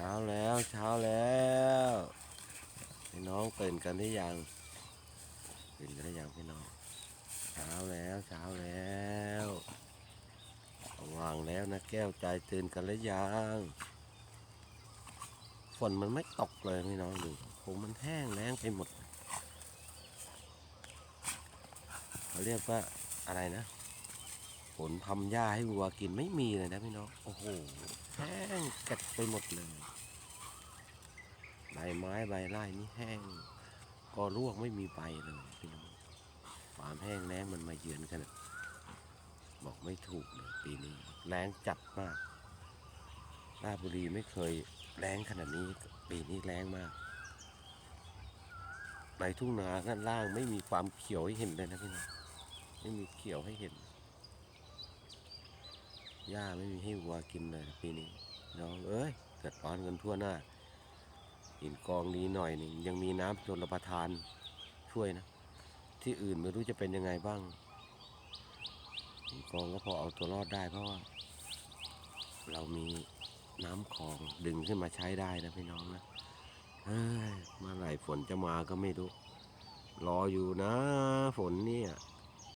ช้าแล้วเช้าแล้วพี่น้องตื่นกันหรือยังตื่นกันหรือยังพี่น้องเช้าแล้วเช้าแล้ววางแล้วนะแก้วใจตื่นกันหรือยังฝนมันไม่ตกเลยพี่น้องดูคงมันแห้งแล้งไปหมดเขาเรียกว่าอะไรนะ นทำหญ้าให้วัวกินไม่มีเลยนะพี่น้อง โอ้โหแห้งกัดไปหมดเลย ใบไม้ใบไร่นี่แห้ง ก็ร่วงไม่มีใบเลยพี่น้องความแห้งแล้งมันมาเยือนขนาดบอกไม่ถูกเลยปีนี้แรงจัดมากราชบุรีไม่เคยแรงขนาดนี้ ปีนี้แรงมาก ในทุ่งนาด้านล่างไม่มีความเขียวให้เห็นเลยนะพี่น้องไม่มีเขียวให้เห็น หญ้าไม่มีให้วัวกินเลยปีนี้น้องเอ้ยเกิดร้อนกันทั่วหน้าหินกองนี้หน่อยหนึ่งยังมีน้ำชนประทานช่วยนะ ที่อื่นไม่รู้จะเป็นยังไงบ้างหินกองก็พอเอาตัวรอดได้เพราะว่า เรามีน้ำคลองดึงขึ้นมาใช้ได้นะพี่น้องนะเฮ้ยเมื่อไหร่ฝนจะมาก็ไม่รู้ รออยู่นะฝนเนี่ย